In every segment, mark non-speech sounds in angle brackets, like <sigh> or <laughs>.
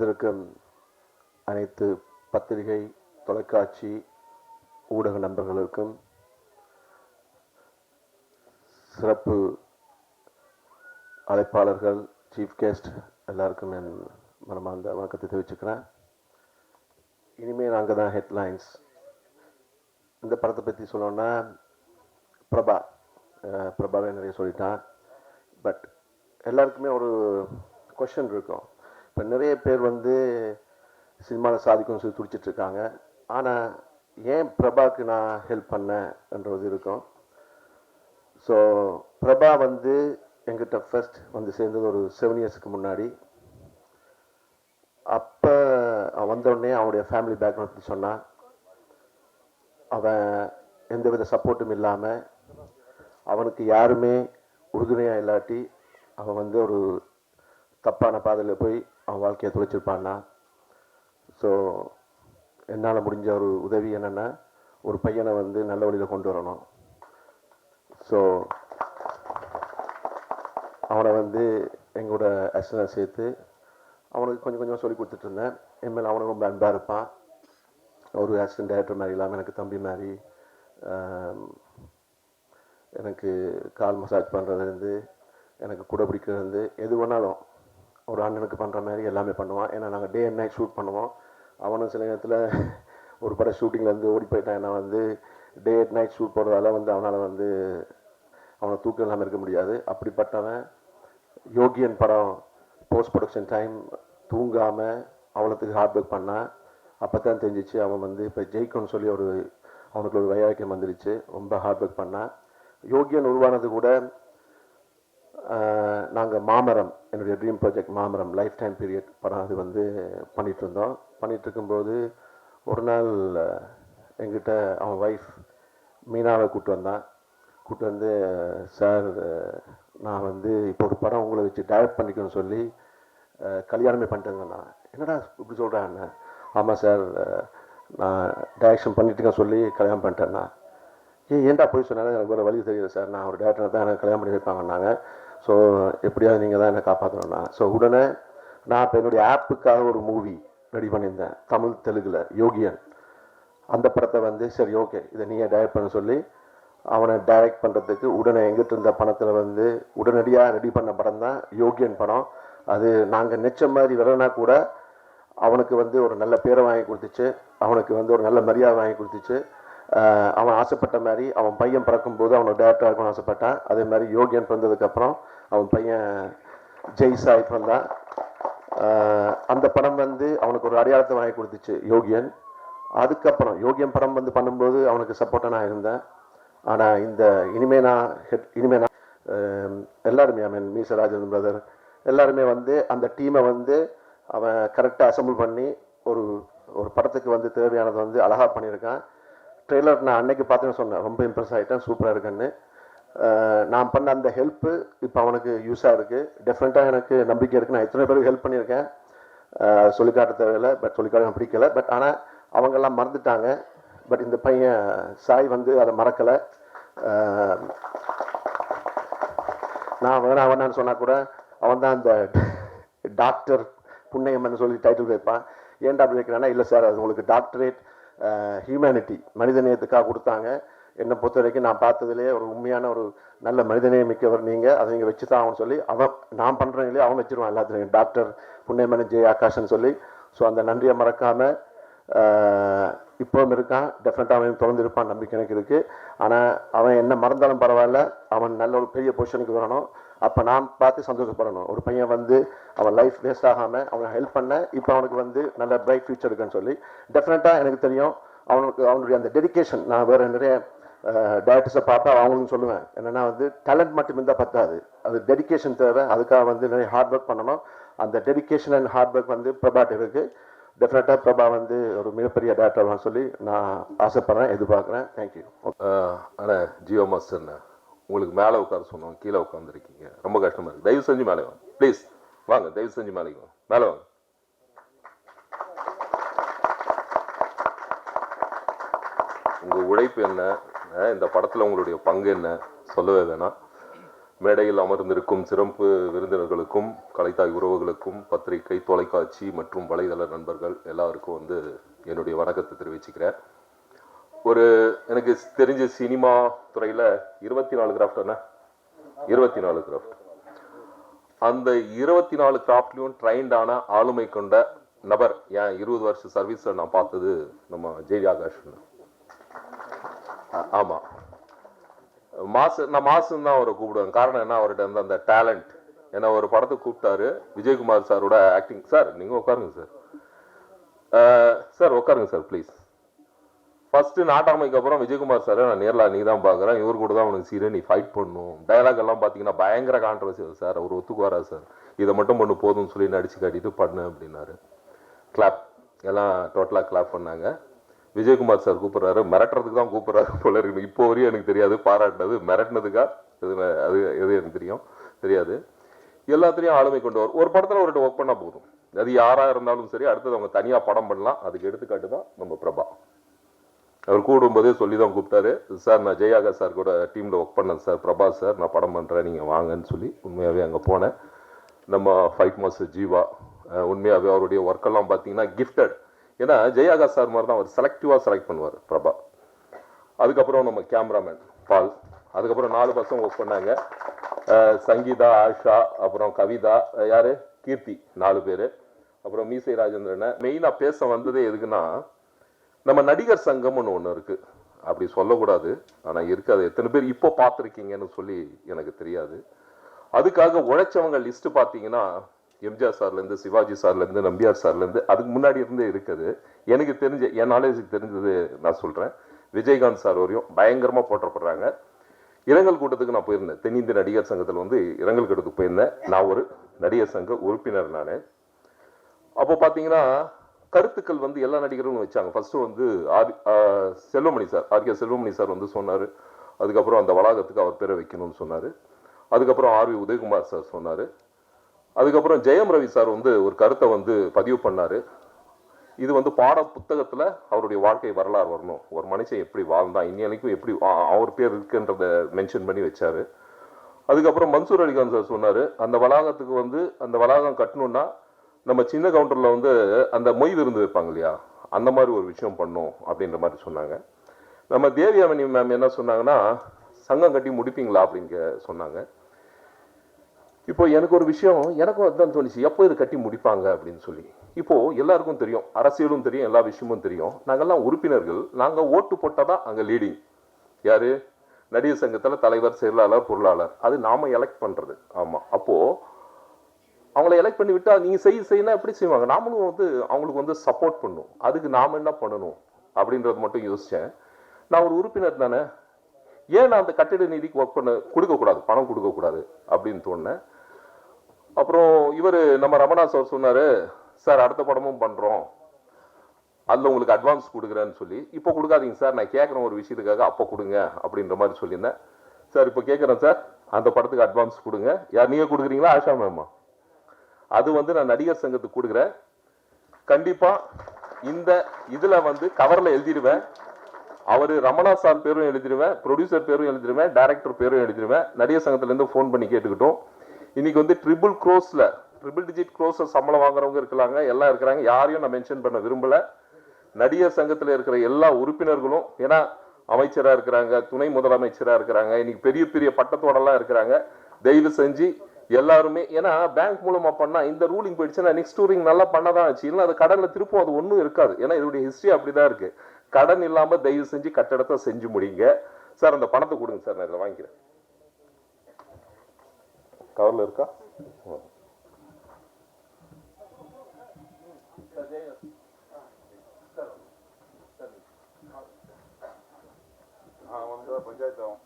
வந்திருக்கும் அனைத்து பத்திரிகை தொலைக்காட்சி ஊடக நண்பர்களுக்கும் சிறப்பு அழைப்பாளர்கள் சீஃப் கெஸ்ட் எல்லாருக்கும் என் மனமார்ந்த வணக்கத்தை தெரிவிச்சுக்கிறேன். இனிமேல் நாங்கள் தான் ஹெட்லைன்ஸ் இந்த படத்தை பற்றி சொல்லணும்னா பிரபா பிரபாவே நிறைய சொல்லிட்டான். பட் எல்லாருக்குமே ஒரு கொஷின் இருக்கும். இப்போ நிறைய பேர் வந்து சினிமாவில் சாதிக்கணும்னு சொல்லி துடிச்சிட்டு இருக்காங்க ஆனால் ஏன் பிரபாவுக்கு நான் ஹெல்ப் பண்ணேன்றது இருக்கும். ஸோ பிரபா வந்து எங்கிட்ட ஃபஸ்ட் வந்து சேர்ந்தது ஒரு செவன் இயர்ஸ்க்கு முன்னாடி. அப்போ அவன் வந்தோடனே அவனுடைய ஃபேமிலி பேக்ரவுண்ட் பற்றி சொன்னான். அவன் எந்தவித சப்போர்ட்டும் இல்லாமல் அவனுக்கு யாருமே உறுதுணையாக இல்லாட்டி அவன் வந்து ஒரு தப்பான பாதையில் போய் அவன் வாழ்க்கையை தொலைச்சிருப்பான்னா? ஸோ என்னால் முடிஞ்ச ஒரு உதவி என்னென்னா ஒரு பையனை வந்து நல்ல வழியில் கொண்டு வரணும். ஸோ அவனை வந்து எங்களோட அசனை சேர்த்து அவனுக்கு கொஞ்சம் கொஞ்சம் சொல்லி கொடுத்துட்ருந்தேன் என் மேலே அவனுக்கு ரொம்ப அன்பாக இருப்பான். ஒரு அசிஸ்டன்ட் டைரக்டர் மாதிரி இல்லாமல் எனக்கு தம்பி மாதிரி எனக்கு கால் மசாஜ் பண்ணுறதுலேருந்து எனக்கு கூட பிடிக்கிறதுலேருந்து எது வேணாலும் ஒரு அண்ணனுக்கு பண்ணுற மாதிரி எல்லாமே பண்ணுவான். ஏன்னா நாங்கள் டே அண்ட் நைட் ஷூட் பண்ணுவோம். அவனும் சில நேரத்தில் ஒரு படம் ஷூட்டிங்லேருந்து ஓடி போயிட்டான். ஏன்னா வந்து டே அண்ட் நைட் ஷூட் போடுறதால வந்து அவனால் வந்து அவனை தூக்கம் இல்லாமல் இருக்க முடியாது. அப்படிப்பட்டவன் யோகியன் படம் போஸ்ட் ப்ரொடக்ஷன் டைம் தூங்காமல் அவ்வளோத்துக்கு ஹார்ட் ஒர்க் பண்ணான் அப்போ தான் தெரிஞ்சிச்சு அவன் வந்து இப்போ ஜெயிக்கணும்னு சொல்லி ஒரு அவனுக்கு ஒரு வைராக்கியம் வந்துருச்சு. ரொம்ப ஹார்ட் ஒர்க் பண்ணான் யோகியன் உருவானது கூட நாங்கள் மாமரம் என்னுடைய dream project Maamaram life time period படம் அது வந்து பண்ணிகிட்டு இருந்தோம் பண்ணிகிட்டு இருக்கும்போது ஒரு நாள் எங்கிட்ட அவன் ஒய்ஃப் மீனாவை கூப்பிட்டு வந்தான் கூப்பிட்டு வந்து சார் நான் வந்து இப்போ ஒரு படம் உங்களை வச்சு டைரக்ட் பண்ணிக்கணும்னு சொல்லி கல்யாணமே பண்ணிட்டேங்கண்ணா என்னடா இப்படி சொல்கிறேன் ஆமாம் சார் நான் டைரக்ஷன் பண்ணிட்டுருக்கேன் சொல்லி கல்யாணம் பண்ணிட்டேன்னா ஏன் ஏன்டா போய் சொன்னாலும் எனக்கு வேறு வழி தெரியல சார் நான் ஒரு டேரக்டர் தான் எனக்கு கல்யாணம் பண்ணி வைப்பாங்கன்னாங்க. ஸோ எப்படியாவது நீங்கள் தான் என்னை காப்பாற்றணும்னா ஸோ உடனே நான் இப்போ என்னுடைய ஆப்புக்காக ஒரு மூவி ரெடி பண்ணியிருந்தேன். தமிழ் தெலுங்கில் யோகியன். அந்த படத்தை வந்து சரி ஓகே இதை நீங்கள் டைரக்ட் பண்ண சொல்லி அவனை டைரக்ட் பண்ணுறதுக்கு உடனே எங்கிட்ட இருந்த பணத்தில் வந்து உடனடியாக ரெடி பண்ண படம் தான் யோகியன் படம். அது நாங்கள் நெச்ச மாதிரி வரனா கூட அவனுக்கு வந்து ஒரு நல்ல பேரை வாங்கி கொடுத்துச்சு. அவனுக்கு வந்து ஒரு நல்ல மரியாதை வாங்கி கொடுத்துச்சு. அவன் ஆசைப்பட்ட மாதிரி அவன் பையன் பிறக்கும்போது அவனை டேரக்டர் இருக்கணும்னு ஆசைப்பட்டான். அதே மாதிரி யோகியன் பிறந்ததுக்கப்புறம் அவன் பையன் ஜெய் சாய் பிறந்தான் அந்த படம் வந்து அவனுக்கு ஒரு அடையாளத்தை வாங்கி கொடுத்துச்சு யோகியன். அதுக்கப்புறம் யோகியன் படம் வந்து பண்ணும்போது அவனுக்கு சப்போர்ட்டாக நான் இருந்தேன். ஆனால் இந்த இனிமே நான் ஹெட் இனிமே நான் எல்லாருமே ஐ மீன் மீசராஜன் பிரதர் எல்லாருமே வந்து அந்த டீமை வந்து அவன் கரெக்டாக அசம்பிள் பண்ணி ஒரு ஒரு படத்துக்கு வந்து தேவையானதை வந்து அழகாக பண்ணியிருக்கான். ட்ரெய்லர் நான் அன்னைக்கு பார்த்துன்னு சொன்னேன். ரொம்ப இம்ப்ரெஸ் ஆகிட்டேன் சூப்பராக இருக்குன்னு. நான் பண்ண அந்த ஹெல்ப்பு இப்போ அவனுக்கு யூஸாக இருக்குது டெஃபினட்டாக எனக்கு நம்பிக்கை இருக்குது நான் எத்தனை பேருக்கு ஹெல்ப் பண்ணியிருக்கேன். சொல்லிக்காட்ட தேவையில்லை. பட் சொல்லிக்காட்ட பிடிக்கல. பட் ஆனால் அவங்கெல்லாம் மறந்துட்டாங்க. பட் இந்த பையன் சாய் வந்து அதை மறக்கலை. நான் வேணா வேணான்னு சொன்னால் கூட அவன் தான் அந்த டாக்டர் புண்ணியம்மன் சொல்லி டைட்டில் வைப்பான். ஏன்டா அப்படி வைக்கிறானா இல்லை சார் அது உங்களுக்கு டாக்டரேட் ஹியூமனிட்டி மனிதநேயத்துக்காக கொடுத்தாங்க. என்னை பொறுத்த வரைக்கும் நான் பார்த்ததுலேயே ஒரு உண்மையான ஒரு நல்ல மனிதநேயம் மிக்கவர் நீங்கள் அதை நீங்கள் வச்சு தான் அவன் சொல்லி அவன் நான் பண்ணுறேன் இல்லையா அவன் வச்சிருவான் எல்லாத்துலையும். டாக்டர் புண்ணியம்மன் ஜெய் ஆகாஷ்னு சொல்லி. ஸோ அந்த நன்றியை மறக்காமல் இப்போவும் இருக்கான். டெஃபினட்டாக அவன் தொடர்ந்து இருப்பான் நம்பிக்கை எனக்கு இருக்குது ஆனால் அவன் என்ன மறந்தாலும் பரவாயில்ல. அவன் நல்ல ஒரு பெரிய பொசிஷனுக்கு வரணும். அப்போ நான் பார்த்து சந்தோஷப்படணும். ஒரு பையன் வந்து அவன் லைஃப் வேஸ்ட் ஆகாமல் அவனை ஹெல்ப் பண்ண இப்போ அவனுக்கு வந்து நல்ல பிரைட் ஃபியூச்சர் இருக்குன்னு சொல்லி டெஃபினட்டாக எனக்கு தெரியும் அவனுக்கு அவனுடைய அந்த டெடிகேஷன் நான் வேறு நிறைய டேரக்டர்ஸை பார்த்தா அவங்களும் சொல்லுவேன். என்னென்னா வந்து டேலண்ட் மட்டும் இருந்தால் பத்தாது. அது டெடிகேஷன் தேவை. அதுக்காக வந்து நிறைய ஹார்ட் ஒர்க் பண்ணணும். அந்த டெடிகேஷன் அண்ட் ஹார்ட் ஒர்க் வந்து பிரபாட் இருக்குது டெஃபினட்டாக பிரபா வந்து ஒரு மிகப்பெரிய டேரக்டர் சொல்லி நான் ஆசைப்பட்றேன் எதிர்பார்க்குறேன். தேங்க்யூ ஆனால் ஜியோ மாஸ்டர்ண்ணா. உங்களுக்கு மேலே உட்கார சொன்னோம் கீழே உட்காந்துருக்கீங்க ரொம்ப கஷ்டமா இருக்கு. தயவு செஞ்சு மேலே வாங்க. ப்ளீஸ் வாங்க. தயவு செஞ்சு மேலே வாங்க. மேலே வாங்க. உங்கள் உழைப்பு என்ன? இந்த படத்தில் உங்களுடைய பங்கு என்ன? சொல்லவே வேணாம். மேடையில் அமர்ந்திருக்கும் சிறப்பு விருந்தினர்களுக்கும் கலைத்தாய் உறவுகளுக்கும் பத்திரிகை தொலைக்காட்சி மற்றும் வலைதள நண்பர்கள் எல்லாருக்கும் வந்து என்னுடைய வணக்கத்தை தெரிவிச்சுக்கிறேன். ஒரு எனக்கு தெரிஞ்ச சினிமா துறையில் இருபத்தி நாலு கிராஃப்ட் என்ன? இருபத்தி நாலு கிராஃப்ட் அந்த இருபத்தி நாலு கிராஃப்ட்லையும் ட்ரைண்டான ஆளுமை கொண்ட நபர் ஏன் இருபது வருஷ சர்வீஸில் நான் பார்த்தது நம்ம ஜெய் ஆகாஷ் ஆமாம் மாசு நான் மாசுன்னு தான் அவரை கூப்பிடுவேன். காரணம் என்ன? அவர்கிட்ட இருந்த அந்த டேலண்ட் ஏன்னா ஒரு படத்தை கூப்பிட்டாரு விஜயகுமார் சாரோட ஆக்டிங் சார் நீங்கள் உட்காருங்க சார். சார் உட்காருங்க சார் ப்ளீஸ் ஃபர்ஸ்ட் நாட்டாமைக்கு அப்புறம் விஜயகுமார் சார் நான் நேரில் நீ தான் பார்க்குறேன் இவர் கூட தான் உனக்கு சீரியல் நீ ஃபைட் பண்ணும். டயலாக் எல்லாம் பார்த்தீங்கன்னா பயங்கர கான்ட்ரவர்சி சார் அவர் ஒத்துக்குவாரா சார் இதை மட்டும் பண்ணு போதும்னு சொல்லி நடிச்சு காட்டிட்டு பண்ணு அப்படின்னாரு. கிளாப் எல்லாம் டோட்டலாக கிளாப் பண்ணாங்க. விஜயகுமார் சார் கூப்பிட்றாரு. மிரட்டுறதுக்கு தான் கூப்பிட்றாரு போல இருக்கு. இப்போ வரையும் எனக்கு தெரியாது. பாராட்டினது. மிரட்டினதுக்கா? இது அது எது எனக்கு தெரியும். தெரியாது. எல்லாத்துலேயும் ஆளுமை கொண்டு வரும் ஒரு படத்தில் அவர்கிட்ட ஒர்க் பண்ணால் போதும். அது யாராக இருந்தாலும் சரி அடுத்தது அவங்க தனியாக படம் பண்ணலாம். அதுக்கு எடுத்துக்காட்டு தான் நம்ம பிரபா. அவர் கூடும்போதே சொல்லி தான் கூப்பிட்டாரு. சார் நான் ஜெயாகா சார் கூட டீமில் ஒர்க் பண்ணேன் சார் பிரபா சார் நான் படம் பண்ணுறேன் நீங்கள் வாங்கன்னு சொல்லி உண்மையாகவே அங்கே போனேன். நம்ம ஃபைட் மாஸ்டர் ஜீவா உண்மையாகவே அவருடைய ஒர்க்கெல்லாம் பார்த்தீங்கன்னா கிஃப்டட் ஏன்னா ஜெயாகா சார் மாதிரி தான் அவர் செலக்டிவாக செலக்ட் பண்ணுவார் பிரபா. அதுக்கப்புறம் நம்ம கேமராமேன் பால். அதுக்கப்புறம் நாலு பசங்க ஒர்க் பண்ணாங்க. சங்கீதா ஆஷா அப்புறம் கவிதா யார்? கீர்த்தி நாலு பேர். அப்புறம் மீசை ராஜேந்திரனை. மெயினாக பேச வந்ததே எதுக்குன்னா நம்ம நடிகர் சங்கம்னு ஒன்று இருக்கு. அப்படி சொல்லக்கூடாது. ஆனால் இருக்காது எத்தனை பேர் இப்போ பார்த்துருக்கீங்கன்னு சொல்லி எனக்கு தெரியாது. அதுக்காக உழைச்சவங்க லிஸ்ட் பார்த்தீங்கன்னா எம்ஜிஆர் சார்லேருந்து சிவாஜி சார்லேருந்து நம்பியார் சார்லேருந்து அதுக்கு முன்னாடி இருந்தே இருக்குது. எனக்கு தெரிஞ்ச என் நாலேஜுக்கு தெரிஞ்சது நான் சொல்கிறேன் விஜயகாந்த் சார் வரையும் பயங்கரமாக போற்றப்படுறாங்க. இரங்கல் கூட்டத்துக்கு நான் போயிருந்தேன். தென்னிந்திய நடிகர் சங்கத்தில் வந்து இரங்கல் கூட்டத்துக்கு போயிருந்தேன். நான் ஒரு நடிகர் சங்க உறுப்பினர் நான். அப்போ பார்த்தீங்கன்னா கருத்துக்கள் வந்து எல்லா நடிகர்களும் வச்சாங்க. ஃபர்ஸ்ட் வந்து R Selvamani sir. RK Selvamani sir வந்து சொன்னார். அதுக்கப்புறம் அந்த வளாகத்துக்கு அவர் பேரை வைக்கணும்னு சொன்னார். அதுக்கப்புறம் ஆர்வி உதயகுமார் சார் சொன்னார். அதுக்கப்புறம் ஜெயம் ரவி சார் வந்து ஒரு கருத்தை வந்து பதிவு பண்ணார். இது வந்து பாட புத்தகத்தில் அவருடைய வாழ்க்கை வரலாறு வரணும். ஒரு மனுஷன் எப்படி வாழ்ந்தான் இன்னைக்கும் எப்படி அவர் பேர் இருக்குன்றத மென்ஷன் பண்ணி வச்சார். அதுக்கப்புறம் மன்சூர் அலிகான் சார் சொன்னார். அந்த வளாகத்துக்கு வந்து அந்த வளாகம் கட்டணுன்னா நம்ம சின்ன கவுண்டரில் வந்து அந்த மொய் விருந்து வைப்பாங்க இல்லையா? அந்த மாதிரி ஒரு விஷயம் பண்ணும் அப்படின்ற மாதிரி சொன்னாங்க. நம்ம தேவியாமணி மேம் என்ன சொன்னாங்கன்னா சங்கம் கட்டி முடிப்பீங்களா அப்படிங்க சொன்னாங்க. இப்போ எனக்கு ஒரு விஷயம் எனக்கும் அதுதான் தோணுச்சு. எப்போ இது கட்டி முடிப்பாங்க அப்படின்னு சொல்லி. இப்போது எல்லாருக்கும் தெரியும் அரசியலும் தெரியும் எல்லா விஷயமும் தெரியும். நாங்கள்லாம் உறுப்பினர்கள். நாங்கள் ஓட்டு போட்டால் தான் அங்கே லீடிங் யார்? நடிகர் சங்கத்தில் தலைவர் செயலாளர் பொருளாளர். அது நாம் எலெக்ட் பண்ணுறது ஆமாம் அப்போது அவங்கள எலெக்ட் பண்ணி விட்டால் நீங்கள் செய் செய்யினா எப்படி செய்வாங்க? நாமளும் வந்து அவங்களுக்கு வந்து சப்போர்ட் பண்ணும். அதுக்கு நாம என்ன பண்ணணும்? அப்படின்றது மட்டும் யோசித்தேன் நான் ஒரு உறுப்பினர் தானே. ஏன் நான் அந்த கட்டிட நிதிக்கு ஒர்க் பண்ண கொடுக்கக்கூடாது? பணம் கொடுக்கக்கூடாது? அப்படின்னு தோணுனேன். அப்புறம் இவர் நம்ம ரமணா சார் சொன்னார் சார் அடுத்த படமும் பண்ணுறோம் அதில் உங்களுக்கு அட்வான்ஸ் கொடுக்குறேன்னு சொல்லி. இப்போ கொடுக்காதீங்க சார் நான் கேட்குறேன் ஒரு விஷயத்துக்காக அப்போ கொடுங்க அப்படின்ற மாதிரி சொல்லியிருந்தேன். சார் இப்போ கேட்குறேன் சார் அந்த படத்துக்கு அட்வான்ஸ் கொடுங்க. யார் நீங்கள் கொடுக்குறீங்களா ஆஷா மேமா அது வந்து நான் நடிகர் சங்கத்துக்கு கொடுக்குறேன். கண்டிப்பாக இந்த இதில் வந்து கவரில் எழுதிடுவேன். அவர் ரமணா சார் பேரும் எழுதிடுவேன் ப்ரொடியூசர் பேரும் எழுதிடுவேன் டைரக்டர் பேரும் எழுதிடுவேன். நடிகர் சங்கத்துலேருந்து ஃபோன் பண்ணி கேட்டுக்கிட்டோம். இன்னைக்கு வந்து ட்ரிபிள் க்ரோஸில் ட்ரிபிள் டிஜிட் க்ரோஸ் சம்பளம் வாங்குறவங்க இருக்கிறாங்க எல்லாம் இருக்கிறாங்க. யாரையும் நான் மென்ஷன் பண்ண விரும்பல. நடிகர் சங்கத்தில் இருக்கிற எல்லா உறுப்பினர்களும் ஏன்னா அமைச்சராக இருக்கிறாங்க துணை முதலமைச்சராக இருக்கிறாங்க இன்னைக்கு பெரிய பெரிய பட்டத்தோடலாம் இருக்கிறாங்க. தயவு செஞ்சு எல்லாருமே ஏன்னா பேங்க் மூலமா பண்ணா இந்த ரூலிங் போயிடுச்சுன்னா நெக்ஸ்ட் டூரிங் நல்லா பண்ணதான் ஆச்சு. இல்லைன்னா அது கடன்ல திருப்பும் அது ஒன்றும் இருக்காது. ஏன்னா இதோடைய ஹிஸ்டரி அப்படிதான் இருக்கு. கடன் இல்லாம தயவு செஞ்சு கட்டடத்தை செஞ்சு முடிங்க. சார் அந்த பணத்தை கொடுங்க சார் நான் இதில் வாங்கிக்கிறேன். கவர்ல இருக்கா? பஞ்சாயத்து ஆகும்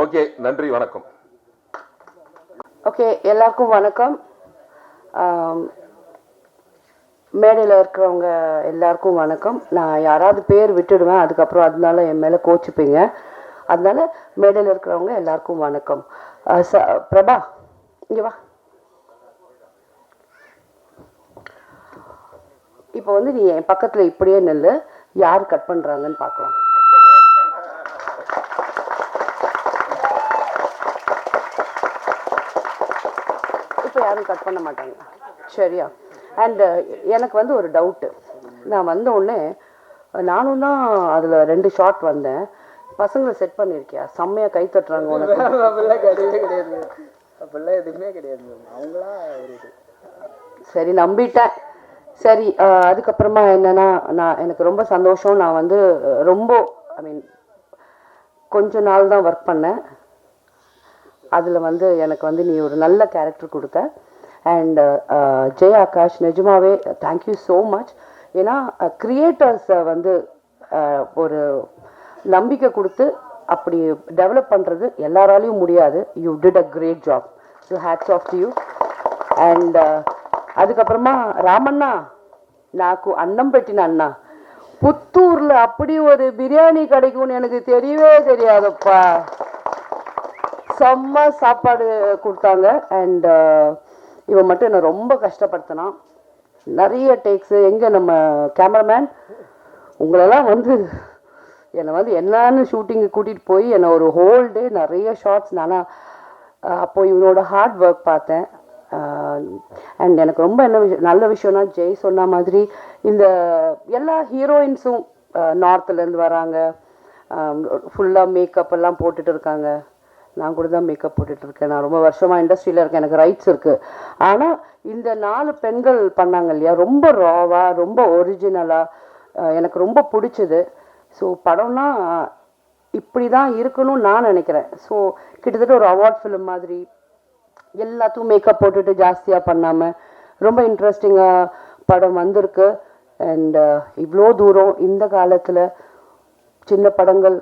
ஓகே நன்றி வணக்கம். ஓகே எல்லாருக்கும் வணக்கம். மேடையில் இருக்கிறவங்க எல்லாருக்கும் வணக்கம். நான் யாராவது பேர் விட்டுடுவேன் அதுக்கப்புறம் அதனால என் மேலே கோச்சிப்பீங்க. அதனால மேடையில் இருக்கிறவங்க எல்லாருக்கும் வணக்கம். ச பிரபா இங்கே வா. இப்போ வந்து நீ என் பக்கத்தில் இப்படியே நில்லு. யார் கட் பண்ணுறாங்கன்னு பார்க்கலாம் இப்போ யாரும் கட் பண்ண மாட்டாங்க. சரியா? அண்டு எனக்கு வந்து ஒரு டவுட்டு நான் வந்த உடனே நானும் தான் அதில் ரெண்டு ஷாட் வந்தேன். பசங்களை செட் பண்ணியிருக்கியா செம்மையாக கை தட்டுறாங்க உனக்கு. <laughs> அப்படிலாம் கிடையவே கிடையாது. அப்படிலாம் எதுவுமே கிடையாது. அவங்களா ஒரு இது. சரி நம்பிட்டேன். சரி அதுக்கப்புறமா என்னன்னா நான் எனக்கு ரொம்ப சந்தோஷம். நான் வந்து ரொம்ப ஐ மீன் கொஞ்ச நாள் தான் ஒர்க் பண்ணேன். அதில் வந்து எனக்கு வந்து நீ ஒரு நல்ல கேரக்டர் கொடுத்த. அண்ட் ஜெய் ஆகாஷ் நிஜமாவே தேங்க்யூ ஸோ மச் ஏன்னா க்ரியேட்டர்ஸை வந்து அஹ், ஒரு நம்பிக்கை கொடுத்து அப்படி டெவலப் பண்ணுறது எல்லாராலையும் முடியாது you did a great job so hats off you and அதுக்கப்புறமா ராமண்ணா నాకు అన్నం పెట్టిన అన్న புத்தூர்ல அப்படி ஒரு பிரியாணி கிடைக்கும்னு எனக்கு தெரியவே தெரியாதப்பா செம்ம சாப்பாடு கொடுத்தாங்க அண்ட் இவன் மட்டும் என்னை ரொம்ப கஷ்டப்படுத்தினான் நிறைய டேக்ஸு எங்கே நம்ம கேமராமேன் உங்களெல்லாம் வந்து என்னை வந்து என்னன்னு ஷூட்டிங்கு கூட்டிகிட்டு போய் என்னை ஒரு ஹோல் டே நிறைய ஷார்ட்ஸ் நானாக அப்போது அப்போ இவனோட ஹார்ட் ஒர்க் பார்த்தேன். அண்ட் எனக்கு ரொம்ப என்ன விஷயம் நல்ல விஷயம்னா ஜெய் சொன்ன மாதிரி இந்த எல்லா ஹீரோயின்ஸும் நார்த்துலேருந்து வராங்க. ஃபுல்லாக மேக்கப் எல்லாம் போட்டுட்டு இருக்காங்க. நான் கூட தான் மேக்கப் போட்டுட்ருக்கேன் நான் ரொம்ப வருஷமாக இண்டஸ்ட்ரியில் இருக்கேன். எனக்கு ரைட்ஸ் இருக்குது ஆனால் இந்த நாலு பெண்கள் பண்ணாங்க இல்லையா? ரொம்ப ராவாக ரொம்ப ஒரிஜினலாக எனக்கு ரொம்ப பிடிச்சது. ஸோ படம்னா இப்படி தான் இருக்கணும்னு நான் நினைக்கிறேன். ஸோ கிட்டத்தட்ட ஒரு அவார்ட் ஃபிலிம் மாதிரி எல்லாத்தையும் மேக்கப் போட்டுட்டு ஜாஸ்தியாக பண்ணாமல் ரொம்ப இன்ட்ரெஸ்டிங்காக படம் வந்திருக்கு. அண்ட் இவ்வளோ தூரம் இந்த காலத்தில் சின்ன படங்கள்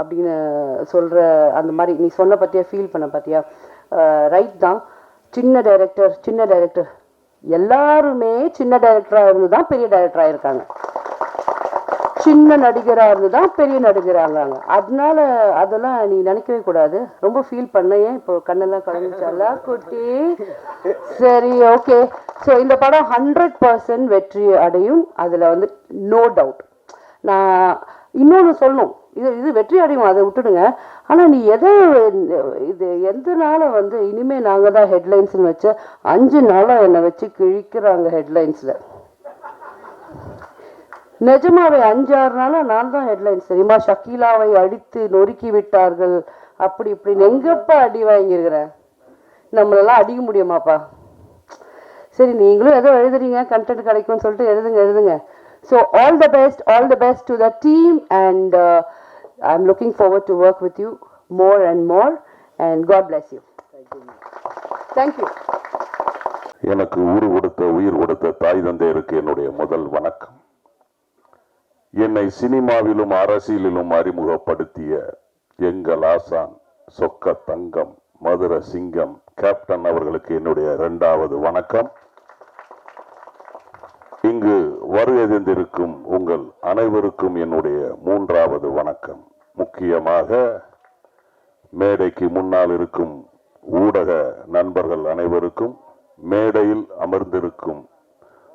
அப்படின்னு சொல்கிற அந்த மாதிரி நீ சொன்ன பற்றியா ஃபீல் பண்ண பார்த்தியா ரைட் தான். சின்ன டைரக்டர் சின்ன டைரக்டர் எல்லாருமே சின்ன டைரக்டராக இருந்து தான் பெரிய டைரக்டராக இருக்காங்க சின்ன நடிகராக இருந்து தான் பெரிய நடிகராங்க அதனால அதெல்லாம் நீ நினைக்கவே கூடாது. ரொம்ப ஃபீல் பண்ண. ஏன் இப்போ கண்ணெல்லாம் கலந்துச்சால குட்டி. சரி ஓகே ஸோ இந்த படம் ஹண்ட்ரட் பர்சன்ட் வெற்றி அடையும். அதில் வந்து நோ டவுட் நான் இன்னொன்று சொல்லணும். இது இது வெற்றி அடையும் அதை விட்டுடுங்க. ஆனால் நீ எதை இது எந்த நாளை வந்து இனிமேல் நாங்கள் தான் ஹெட்லைன்ஸ்னு வச்ச அஞ்சு நாளாக என்னை வச்சு கிழிக்கிறாங்க ஹெட்லைன்ஸில் நிஜமாவே அஞ்சாறு நாளாக நான் தான் ஹெட்லைன்ஸ் தெரியுமா? ஷக்கீலாவை அடித்து நொறுக்கி விட்டார்கள். அப்படி இப்படின்னு எங்கப்பா அடி வாங்கியிருக்கிறேன் நம்மளெல்லாம் அடிக்க முடியுமாப்பா? சரி நீங்களும் ஏதோ எழுதுறீங்க கண்டென்ட் கிடைக்கும்னு சொல்லிட்டு எழுதுங்க எழுதுங்க. So all the best all the best to the team and I looking forward to work with you more and more and God bless you. Thank you. எனக்கு உரு கொடுத்த உயிர் கொடுத்த தாய் தந்தையருக்கு என்னுடைய முதல் வணக்கம் என்னை சினிமாவிலும் அரசியலிலும் அறிமுகப்படுத்திய எங்கள் ஆசான் சொக்க தங்கம் மதுர சிங்கம் கேப்டன் அவர்களுக்கு என்னுடைய இரண்டாவது வணக்கம் இங்கு வருகை உங்கள் அனைவருக்கும் என்னுடைய மூன்றாவது வணக்கம். முக்கியமாக மேடைக்கு முன்னால் இருக்கும் ஊடக நண்பர்கள் அனைவருக்கும் மேடையில் அமர்ந்திருக்கும்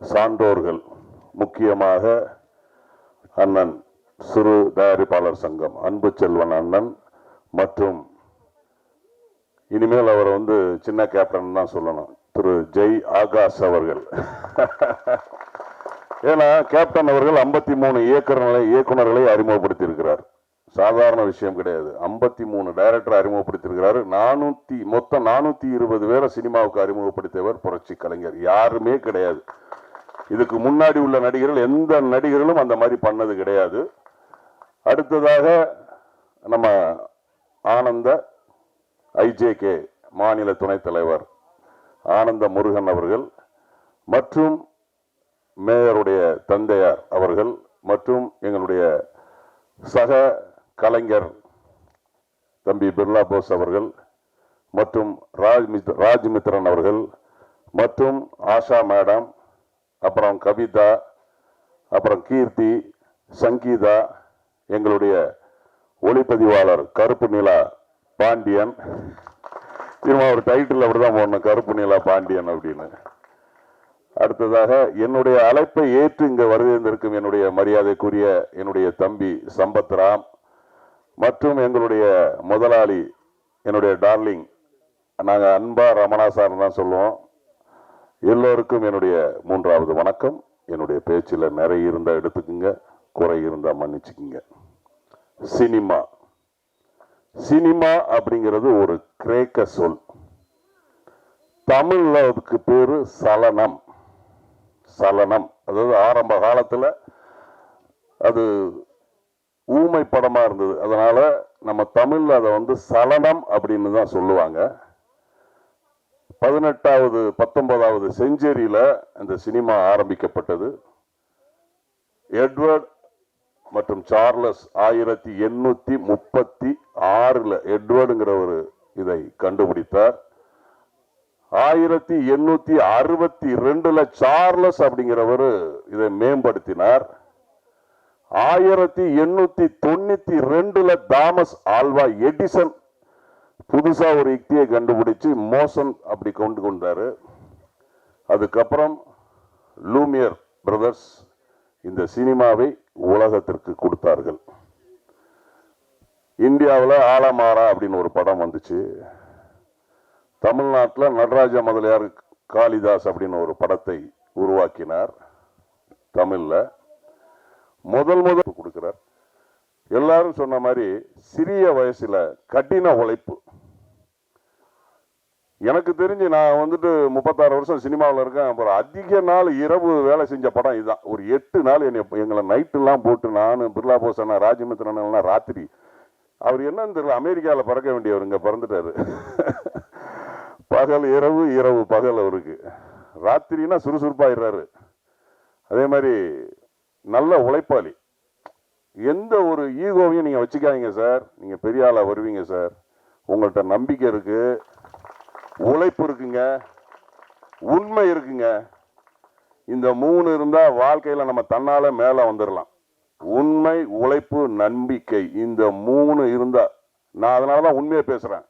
சான்றோர்கள் முக்கியமாக அண்ணன் சிறு தயாரிப்பாளர் சங்கம் அன்பு செல்வன் அண்ணன் மற்றும் இனிமேல் அவர் வந்து சின்ன கேப்டன் தான் சொல்லணும். திரு ஜெய் ஆகாஷ் அவர்கள். <laughs> ஏன்னா கேப்டன் அவர்கள் ஐம்பத்தி மூணு இயக்குநர்களை இயக்குனர்களை அறிமுகப்படுத்தியிருக்கிறார். சாதாரண விஷயம் கிடையாது. ஐம்பத்தி மூணு டைரக்டர் அறிமுகப்படுத்தியிருக்கிறாரு. நானூற்றி மொத்தம் நானூற்றி இருபது பேரை சினிமாவுக்கு அறிமுகப்படுத்தியவர் புரட்சி கலைஞர். யாருமே கிடையாது. இதுக்கு முன்னாடி உள்ள நடிகர்கள் எந்த நடிகர்களும் அந்த மாதிரி பண்ணது கிடையாது. அடுத்ததாக நம்ம ஆனந்த ஐஜேகே மாநில துணைத் தலைவர் ஆனந்த முருகன் அவர்கள் மற்றும் மேயருடைய தந்தையார் அவர்கள் மற்றும் எங்களுடைய சக கலைஞர் தம்பி பிர்லா போஸ் அவர்கள் மற்றும் ராஜ் ராஜ்மித்ரன் அவர்கள் மற்றும் ஆஷா மேடம் அப்புறம் கவிதா அப்புறம் கீர்த்தி சங்கீதா எங்களுடைய ஒளிப்பதிவாளர் கருப்பு நிலா பாண்டியன். திரும்ப ஒரு டைட்டில் அப்படிதான் போடணும் கருப்பு நிலா பாண்டியன் அப்படின்னு. அடுத்ததாக என்னுடைய அழைப்பை ஏற்று இங்கு வருகின்றிருக்கும் என்னுடைய மரியாதைக்குரிய என்னுடைய தம்பி சம்பத்ராம் மற்றும் எங்களுடைய முதலாளி என்னுடைய டார்லிங் நாங்கள் அன்பா ரமணா சார் தான் சொல்லுவோம். எல்லோருக்கும் என்னுடைய மூன்றாவது வணக்கம். என்னுடைய பேச்சில் நிறைய இருந்தால் எடுத்துக்குங்க குறை இருந்தால் மன்னிச்சுக்குங்க. சினிமா. சினிமா அப்படிங்கிறது ஒரு கிரேக்க சொல். தமிழ்ல அதுக்கு பேர் சலனம். சலனம். அதாவது ஆரம்ப காலத்தில் அது ஊமை படமாக இருந்தது. அதனால் நம்ம தமிழில் அதை வந்து சலனம் அப்படின்னு தான் சொல்லுவாங்க. பதினெட்டாவது பத்தொன்பதாவது செஞ்சுரியில் இந்த சினிமா ஆரம்பிக்கப்பட்டது. எட்வர்ட் மற்றும் சார்லஸ் ஆயிரத்தி எண்ணூற்றி முப்பத்தி ஆறில் எட்வர்டுங்கிற ஒரு இதை கண்டுபிடித்தார். ஆயிரத்தி எண்ணூத்தி அறுபத்தி ரெண்டுல சார்லஸ் அப்படிங்கிறவர் இதை மேம்படுத்தினார். ஆயிரத்தி எண்ணூத்தி தொண்ணூத்தி ரெண்டுல தாமஸ் ஆல்வா எடிசன் புதுசா ஒரு யுக்தியை கண்டுபிடிச்சு மோசன் அப்படி கொண்டு கொண்டாரு. அதுக்கப்புறம் லூமியர் பிரதர்ஸ் இந்த சினிமாவை உலகத்திற்கு கொடுத்தார்கள். இந்தியாவில் ஆலமாரா அப்படின்னு ஒரு படம் வந்துச்சு. தமிழ்நாட்டில் நடராஜ முதலியார் காளிதாஸ் அப்படின்னு ஒரு படத்தை உருவாக்கினார் தமிழில். முதல் முதல் கொடுக்குறார். எல்லாரும் சொன்ன மாதிரி சிறிய வயசில் கடின உழைப்பு. எனக்கு தெரிஞ்சு நான் வந்துட்டு முப்பத்தாறு வருஷம் சினிமாவில் இருக்கேன். அப்புறம் அதிக நாள் இரவு வேலை செஞ்ச படம் இதுதான். ஒரு எட்டு நாள் என்னை எங்களை நைட்டுலாம் போட்டு நான் பிர்லா போசனா ராஜமித்ரன் ராத்திரி. அவர் என்னன்னு தெரியல அமெரிக்காவில் பறக்க வேண்டியவர் இங்கே பிறந்துட்டாரு. பகல் இரவு இரவு பகல் அவருக்கு. ராத்திரினா சுறுசுறுப்பாயிடுறாரு. அதே மாதிரி நல்ல உழைப்பாளி. எந்த ஒரு ஈகோவையும் நீங்கள் வச்சுக்காதீங்க சார். நீங்கள் பெரிய ஆளாக வருவீங்க சார். உங்கள்கிட்ட நம்பிக்கை இருக்குது உழைப்பு இருக்குங்க. உண்மை இருக்குங்க. இந்த மூணு இருந்தால் வாழ்க்கையில் நம்ம தன்னால் மேலே வந்துடலாம் உண்மை உழைப்பு நம்பிக்கை இந்த மூணு இருந்தால் நான் அதனாலதான் உண்மையை பேசுகிறேன்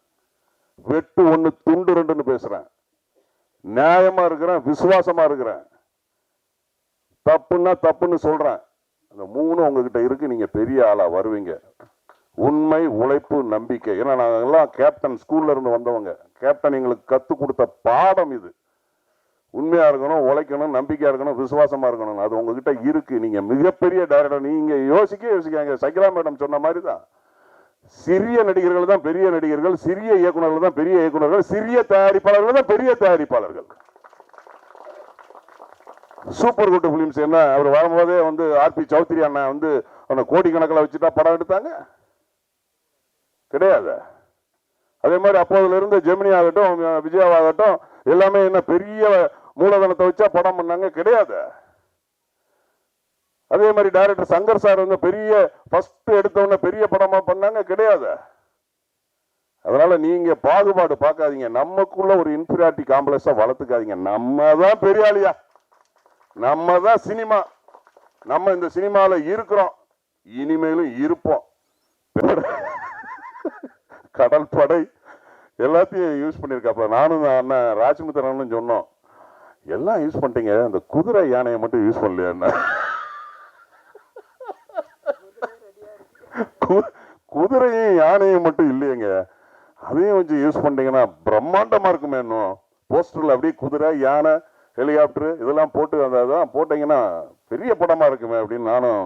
வெட்டு ஒன்று துண்டு ரெண்டுன்னு பேசுறேன். நியாயமா இருக்கிறேன் விசுவாசமா இருக்கிறேன். தப்புன்னா தப்புன்னு சொல்றேன். அந்த மூணு உங்ககிட்ட இருக்கு நீங்க பெரிய ஆளா வருவீங்க. உண்மை உழைப்பு நம்பிக்கை. ஏன்னா நாங்கள்லாம் கேப்டன் ஸ்கூல்ல இருந்து வந்தவங்க. கேப்டன் எங்களுக்கு கத்து கொடுத்த பாடம் இது. உண்மையா இருக்கணும் உழைக்கணும் நம்பிக்கையா இருக்கணும் விசுவாசமா இருக்கணும் அது உங்ககிட்ட இருக்கு. நீங்க மிகப்பெரிய டைரக்டர் நீங்க யோசிக்க யோசிக்காங்க சைக்கிளா மேடம் சொன்ன மாதிரி தான். சிறிய நடிகர்கள் தான் பெரிய நடிகர்கள் சிறிய இயக்குநர்கள் தான் பெரிய இயக்குனர்கள் சிறிய தயாரிப்பாளர்கள் தான் பெரிய தயாரிப்பாளர்கள். சூப்பர் குட் பிலிம்ஸ் என்ன? அவர் வரும்போதே வந்து ஆர்பி சௌத்ரி அண்ணன் வந்து அவனை கோடிக்கணக்கில் வச்சுட்டா படம் எடுத்தாங்க? கிடையாது. அதே மாதிரி அப்போதுல இருந்து ஜெமினி ஆகட்டும் விஜயாவாகட்டும் எல்லாமே என்ன பெரிய மூலதனத்தை வச்சா படம் பண்ணாங்க? கிடையாது. அதே மாதிரி டைரக்டர் சங்கர் சார் வந்து பெரிய ஃபர்ஸ்ட் எடுத்தவொடனே பெரிய படமா பண்ணாங்க கிடையாது. அதனால நீங்க பாகுபாடு பார்க்காதீங்க. நமக்குள்ள ஒரு இன்ஃபீரியாரிட்டி காம்ப்ளெக்ஸா வளர்த்துக்காதீங்க. நம்ம தான் பெரியாளியா? நம்ம தான் சினிமா. நம்ம இந்த சினிமாவில் இருக்கிறோம். இனிமேலும் இருப்போம். கடல் படை எல்லாத்தையும் யூஸ் பண்ணியிருக்காப்ல நானும் அண்ணன் ராஜமுத்திரனும் சொன்னோம். எல்லாம் யூஸ் பண்ணிட்டீங்க. அந்த குதிரை யானையை மட்டும் யூஸ் பண்ணலையா என்ன கு- குதிரையும் யானையும் மட்டும் இல்லையேங்க. அதையும் கொஞ்சம் யூஸ் பண்ணிட்டீங்கன்னா பிரம்மாண்டமா இருக்குமே இன்னும். போஸ்டர்ல அப்படியே குதிரை யானை ஹெலிகாப்டர் இதெல்லாம் போட்டு அந்த இதெல்லாம் போட்டிங்கன்னா பெரிய படமா இருக்குமே அப்படின்னு நானும்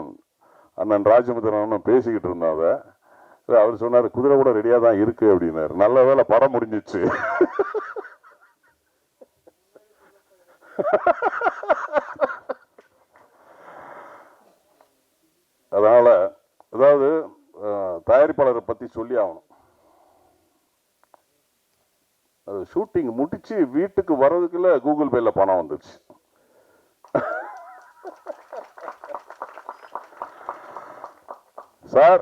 அண்ணன் ராஜமுத்திரனும் பேசிக்கிட்டு இருந்தோம் அதை. அவர் சொன்னார் குதிரை கூட ரெடியாக தான் இருக்கு அப்படின்னாரு. நல்ல வேலை படம் முடிஞ்சிச்சு <laughs> அதனால அதாவது அஹ், தயாரிப்பாளரை பற்றி சொல்லி ஆகணும். அது ஷூட்டிங் முடிச்சு வீட்டுக்கு வர்றதுக்குள்ள கூகுள் பேல பணம் வந்துச்சு சார்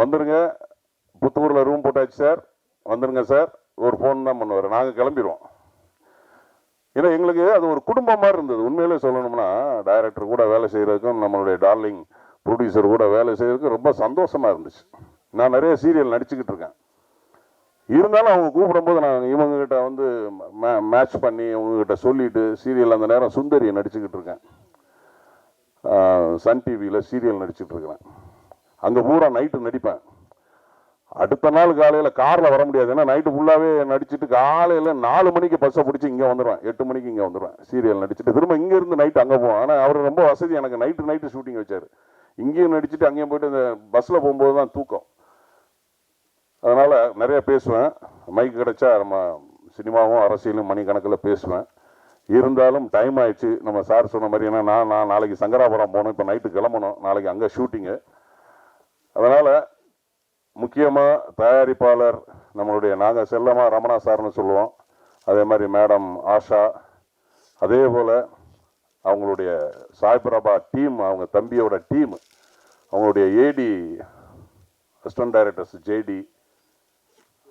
வந்துருங்க. புத்தூரில் ரூம் போட்டாச்சு சார். வந்துருங்க சார். ஒரு ஃபோன் தான் பண்ணுவார். நாங்கள் கிளம்பிடுவோம் ஏன்னா எங்களுக்கு அது ஒரு குடும்பம் மாதிரி இருந்தது. உண்மையிலே சொல்லணும்னா டைரக்டர் கூட வேலை செய்கிறதுக்கும் நம்மளுடைய டார்லிங் ப்ரொடியூசர் கூட வேலை செய்கிறதுக்கு ரொம்ப சந்தோஷமா இருந்துச்சு. நான் நிறைய சீரியல் நடிச்சுக்கிட்டு இருக்கேன். இருந்தாலும் அவங்க கூப்பிடும்போது நான் இவங்கக்கிட்ட வந்து மே மேட்ச் பண்ணி இவங்ககிட்ட சொல்லிவிட்டு சீரியல் அந்த நேரம் சுந்தரியை நடிச்சுக்கிட்டு இருக்கேன். சன் டிவியில் சீரியல் நடிச்சிட்டு இருக்கிறேன். அங்கே பூரா நைட்டு நடிப்பேன். அடுத்த நாள் காலையில் காரில் வர முடியாது. ஏன்னா நைட்டு ஃபுல்லாகவே நடிச்சுட்டு காலையில் நாலு மணிக்கு பஸ்ஸை பிடிச்சி இங்கே வந்துடுவேன் எட்டு மணிக்கு இங்கே வந்துடுவேன் சீரியல் நடிச்சுட்டு திரும்ப இங்கேருந்து நைட்டு அங்கே போவேன். ஆனால் அவர் ரொம்ப வசதி. எனக்கு நைட்டு நைட்டு ஷூட்டிங் வச்சார். இங்கேயும் நடிச்சுட்டு அங்கேயும் போயிட்டு இந்த பஸ்ஸில் போகும்போது தான் தூக்கம். அதனால் நிறைய பேசுவேன். மைக் கிடைச்சா நம்ம சினிமாவும் அரசியலும் மணிக்கணக்கில் பேசுவேன். இருந்தாலும் டைம் ஆயிடுச்சு. நம்ம சார் சொன்ன மாதிரி ஏன்னா நான் நான் நாளைக்கு சங்கராபுரம் போகணும். இப்போ நைட்டு கிளம்பணும். நாளைக்கு அங்கே ஷூட்டிங்கு அதனால் முக்கியமாக தயாரிப்பாளர் நம்மளுடைய நாங்கள் செல்லமாக ரமணா சார்னு சொல்லுவோம். அதே மாதிரி மேடம் ஆஷா. அதே போல் அவங்களுடைய சாய் பிரபா டீம் அவங்க தம்பியோட டீம் அவங்களுடைய ஏடி அசிஸ்டன்ட் டைரக்டர்ஸ் ஜேடி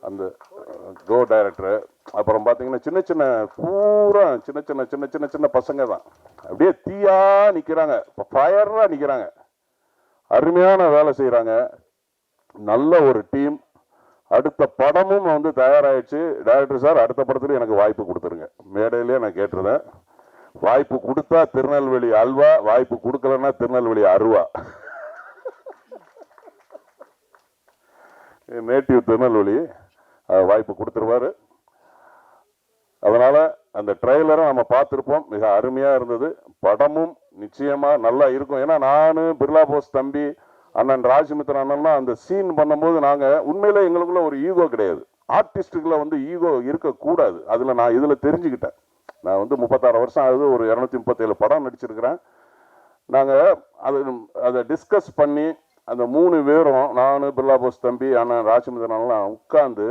அந்த uh, கோ டைரக்டர் அப்புறம் பார்த்தீங்கன்னா சின்ன சின்ன பூரா சின்ன சின்ன சின்ன சின்ன சின்ன பசங்க தான் அப்படியே தீயா நிற்கிறாங்க இப்போ ஃபயராக நிற்கிறாங்க அருமையான வேலை செய்கிறாங்க நல்ல ஒரு டீம். அடுத்த படமும் வந்து தயாராகிடுச்சு டைரக்டர் சார் அடுத்த படத்துலையும் எனக்கு வாய்ப்பு கொடுத்துருங்க. மேடையிலேயே நான் கேட்டிருந்தேன். வாய்ப்பு கொடுத்தா திருநெல்வேலி அல்வா வாய்ப்பு கொடுக்கலன்னா திருநெல்வேலி அருவா. நேட்டிவ் திருநெல்வேலி வாய்ப்பு கொடுத்துருவாரு. அதனால அந்த ட்ரெய்லரும் நம்ம பார்த்துருப்போம். மிக அருமையாக இருந்தது. படமும் நிச்சயமாக நல்லா இருக்கும். ஏன்னா நான் பிர்லா போஸ் தம்பி அண்ணன் ராஜமித்ரன் அண்ணன்லாம் அந்த சீன் பண்ணும்போது நாங்கள் உண்மையிலே எங்களுக்குள்ள ஒரு ஈகோ கிடையாது. ஆர்டிஸ்டுக்குள்ள வந்து ஈகோ இருக்கக்கூடாது. அதில் நான் இதில் தெரிஞ்சுக்கிட்டேன். நான் வந்து முப்பத்தாறு வருஷம் ஆகுது ஒரு இரநூத்தி முப்பத்தேழு படம் நடிச்சிருக்கிறேன். நாங்கள் அது அதை டிஸ்கஸ் பண்ணி அந்த மூணு பேரும் நான் பிர்லா போஸ் தம்பி அண்ணன் ராஜமுந்திரன்லாம் உட்காந்து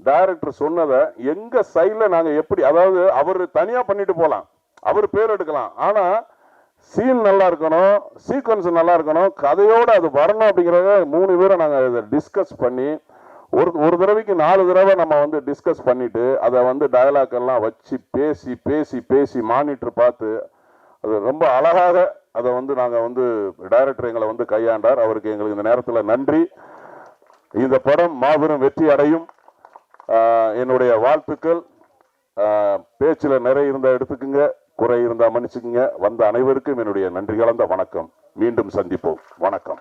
டைரக்டர் சொன்னதை எங்கள் சைடில் நாங்கள் எப்படி அதாவது அவர் தனியாக பண்ணிட்டு போகலாம் அவர் பேர் எடுக்கலாம் ஆனால் சீன் நல்லா இருக்கணும் சீக்வன்ஸ் நல்லா இருக்கணும் கதையோடு அது வரணும் அப்படிங்கிறத மூணு பேரும் நாங்கள் இதை டிஸ்கஸ் பண்ணி ஒரு தடவைக்கு நாலு தடவை நம்ம வந்து டிஸ்கஸ் பண்ணிட்டு அதை வந்து டயலாக் எல்லாம் வச்சு பேசி பேசி பேசி மானிட்டர் பார்த்து அது ரொம்ப அழகாக அதை வந்து நாங்கள் வந்து டைரக்டர் எங்களை வந்து கையாண்டார். அவருக்கு எங்களுக்கு இந்த நேரத்தில் நன்றி. இந்த படம் மாபெரும் வெற்றி அடையும். என்னுடைய வாழ்த்துக்கள். பேச்சில் நிறைய இருந்தால் எடுத்துக்குங்க குறை இருந்தால் மன்னிச்சுக்குங்க. வந்த அனைவருக்கும் என்னுடைய நன்றி கலந்த வணக்கம். மீண்டும் சந்திப்போம். வணக்கம்.